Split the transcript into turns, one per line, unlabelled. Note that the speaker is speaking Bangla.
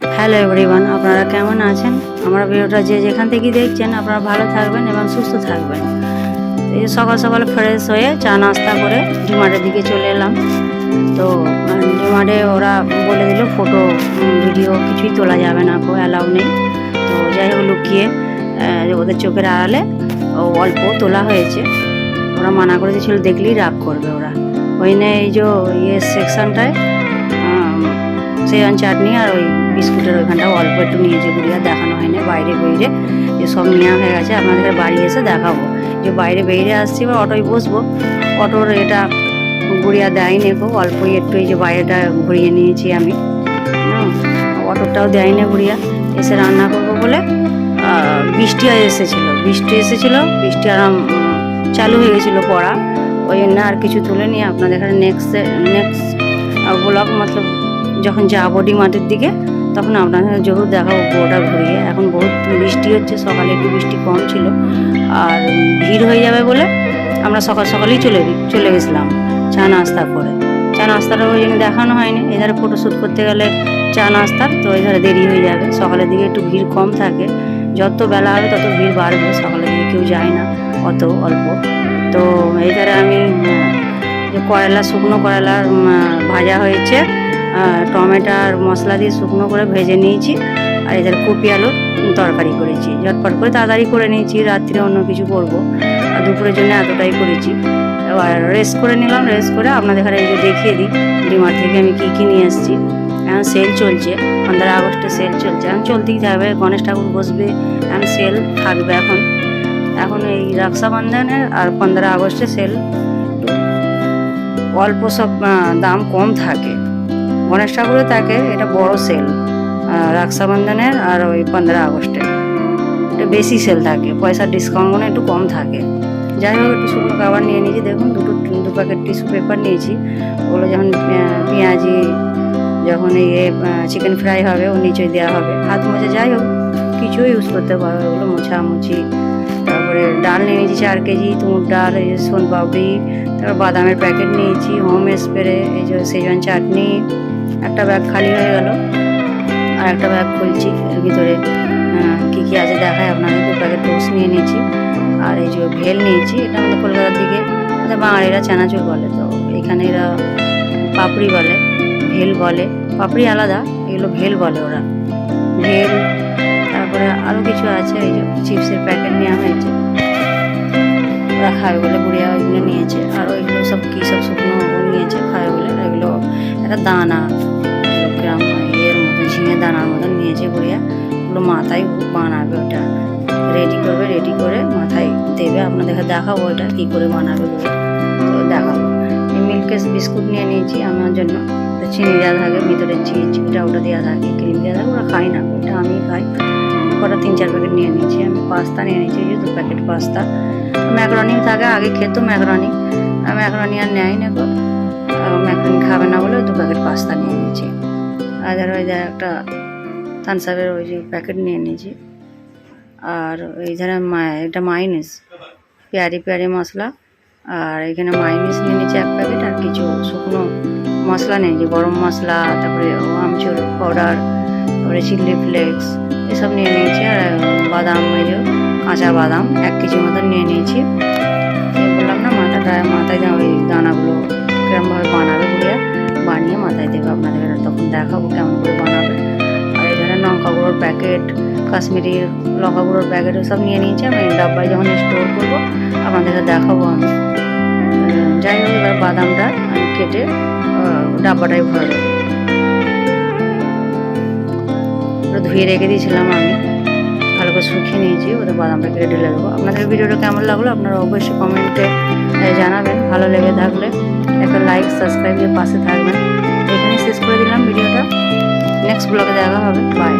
হ্যালো এভরিওয়ান আপনারা কেমন আছেন? আমার ভিডিওটা যে যেখান থেকে দেখছেন, আপনারা ভালো থাকবেন এবং সুস্থ থাকবেন। এই যে সকাল সকাল ফ্রেশ হয়ে চা নাস্তা করে ডিমার্টের দিকে চলে এলাম। তো ডিমার্টে ওরা বলে দিল ফটো ভিডিও কিছুই তোলা যাবে না অ্যালাউ নেই। তো যাই হোক লুকিয়ে ওদের চোখের আড়ালে অল্প তোলা হয়েছে। ওরা মানা করে দিয়েছিল, দেখলেই রাগ করবে ওরা। ওই নিয়ে এই যে ইয়ে সেকশনটায় সেজন চাটনি আর ওই বিস্কুটের ওইখানটা অল্প একটু নিয়েছে গুড়িয়া দেখানো হয়নি, বাইরে বেরিয়ে যে সব নেওয়া হয়ে গেছে। আপনাদের বাড়ি এসে দেখাবো। যে বাইরে বেরিয়ে আসছি বা অটোয় বসবো, অটোর এটা গুড়িয়া দেয়নি গো অল্পই একটু এই যে বাইরেটা ঘুরিয়ে নিয়েছি আমি। অটোটাও দেয়নি গুড়িয়া এসে রান্না করব বলে বৃষ্টি এসেছিল। বৃষ্টি এসেছিল, বৃষ্টি আরাম চালু হয়ে গেছিল পড়া। ওই জন্য আর কিছু তুলে নিয়ে আপনাদের এখানে নেক্সট নেক্সট ব্লগ মতলব যখন যাব মাঠের দিকে তখন আপনাদের জরুর দেখাবো গোটা ঘুরিয়ে। এখন বহুত বৃষ্টি হচ্ছে সকালে একটু বৃষ্টি কম ছিল। আর ভিড় হয়ে যাবে বলে আমরা সকাল সকালেই চলে চলে গেছিলাম চা নাস্তা করে। চা নাস্তাটা ওই জন্য দেখানো হয়নি। এধারে ফটোশ্যুট করতে গেলে চা নাস্তার তো এধারে দেরি হয়ে যাবে। সকালের দিকে একটু ভিড় কম থাকে। যত বেলা হবে তত ভিড় বাড়বে সকালের দিকে কেউ যায় না অত অল্প। তো এইধারে আমি উম, যে করলা শুকনো উম, ভাজা হয়েছে। টমেটো আর মশলা দিয়ে শুকনো করে ভেজে নিয়েছি। আর এদের কপি আলুর তরকারি করেছি। ঝটপট করে তাড়াতাড়ি করে নিয়েছি। রাত্রে অন্য কিছু করব। আর দুপুরের জন্য এতটাই করেছি। এবার রেস্ট করে নিলাম। রেস্ট করে আপনাদের এখানে এই যে দেখিয়ে দিই, ডিমার্ট থেকে আমি কী কী নিয়ে এসেছি এখন সেল চলছে। পনেরো আগস্টে সেল চলছে। এখন চলতেই থাকবে গণেশ ঠাকুর বসবে। এখন সেল থাকবে এখন। এখন এই রক্ষাবন্ধনের আর পনেরো আগস্টে সেল অল্প সব দাম কম থাকে। গণেশ ঠাকুরে থাকে, এটা বড় সেল রক্ষাবন্ধনের আর ওই পনেরো আগস্টে এটা বেশি সেল থাকে, পয়সার ডিসকাউন্টগুলো একটু কম থাকে। যাই হোক, একটু শুকনো খাবার নিয়ে নিয়েছি, দেখুন দুটো দু প্যাকেট টিস্যু পেপার নিয়েছি। ওগুলো যখন পেঁয়াজি, যখন ইয়ে চিকেন ফ্রাই হবে ও নিচে দেওয়া হবে। হাত মোজা, যাই হোক কিছু ইউজ করতে পারো ওগুলো মোছামুছি, তারপরে ডাল নিয়ে নিয়েছি চার কেজি, তুমুর ডাল, এই যে সোন পাপড়ি তারপর বাদামের প্যাকেট নিয়েছি হোম স্প্রে এই যে সেজন চাটনি একটা ব্যাগ খালি হয়ে গেল। আর একটা ব্যাগ খুলছি। এর ভিতরে কি কি আছে দেখায় আপনাদের। দু প্যাকেট টোস্ট নিয়ে নিয়েছি। আর এই যে ভেল নিয়েছি, এটা আমাদের কলকাতার দিকে, আমাদের বাঙালিরা চানাচুর বলে। তো এখানে এরা পাপড়ি বলে, ভেল বলে। পাপড়ি আলাদা, এগুলো ভেল বলে ওরা। ভেল, তারপরে আরও কিছু আছে, এই যে চিপসের প্যাকেট নেওয়া হয়েছে ওরা খাবে বলে বুড়িয়া ওইগুলো নিয়েছে। আর ওইগুলো সব কী সব শুকনো নিয়েছে, খাবে বলে। একটা দানা। গ্রাম ইয়ের মতন ঝিঙে দানার মতন নিয়েছে বুড়িয়া ওগুলো মাথায় বানাবে ওটা। রেডি করবে রেডি করে মাথায় দেবে। আপনাদের দেখাবো ওটা কী করে বানাবে বুড়িয়া তো দেখাবো। এই মিল্কেস বিস্কুট নিয়ে নিয়েছি আমার জন্য। চিনি দেওয়া থাকে, ভিতরে চিজ এটা ওটা দেওয়া থাকে ক্রিম দেওয়া থাকে। ওরা খাই না, ওটা আমি খাই। কটা তিন চার প্যাকেট নিয়ে নিয়েছি। আমি পাস্তা নিয়ে নিয়েছি দু প্যাকেট পাস্তা। ম্যাকরনিও থাকে, আগে খেতো ম্যাকরনি। ম্যাকরনি আর নেয় না ম্যাকরনি খাবে না বলে দু প্যাকেট পাস্তা নিয়ে নিয়েছি। আর ওই যে একটা থানসাপের ওই যে প্যাকেট নিয়ে নিয়েছি। আর এই ধারে এটা মাইনিস, পেয়ারি পেয়ারি মশলা। আর এখানে মাইনিস নিয়ে নিয়েছি এক প্যাকেট আর কিছু শুকনো মশলা নিয়েছি, গরম মশলা, তারপরে আমচুর পাউডার, তারপরে চিলি ফ্লেক্স, এসব নিয়ে নিয়েছি। আর বাদাম, এই যে কাঁচা বাদাম এক কেজি মতন নিয়ে নিয়েছি। বললাম না, মাথাটা, মাথায় ওই দানাগুলো কিরমভাবে বানাবে গুড়িয়া বানিয়ে মাথায় দেবে আপনাদের তখন দেখাবো কেমন করে বানাবে। আর এখানে লঙ্কা গুঁড়োর প্যাকেট কাশ্মীরি লঙ্কা গুঁড়োর প্যাকেট সব নিয়ে নিয়েছি। আমি ডাব্বায় যখন স্টোর করব, আপনাদেরকে দেখাবো আমি। যাই হোক, এবার বাদামটা আমি কেটে ডাব্বাটাই ডাব্বাটায় ভরে দেবো ওটা ধুয়ে রেখে দিয়েছিলাম আমি। ভালো করে শুকিয়ে নিয়েছি ওদের বাদামটা কেটে ঢেলে দেবো। আপনাদের ভিডিওটা কেমন লাগল, আপনারা অবশ্যই কমেন্টে জানাবেন। ভালো লেগে থাকলে একটা লাইক সাবস্ক্রাইব দিয়ে পাশে থাকবেন। এখানে শেষ করে দিলাম ভিডিওটা। নেক্সট ব্লগে দেখা হবে। বাই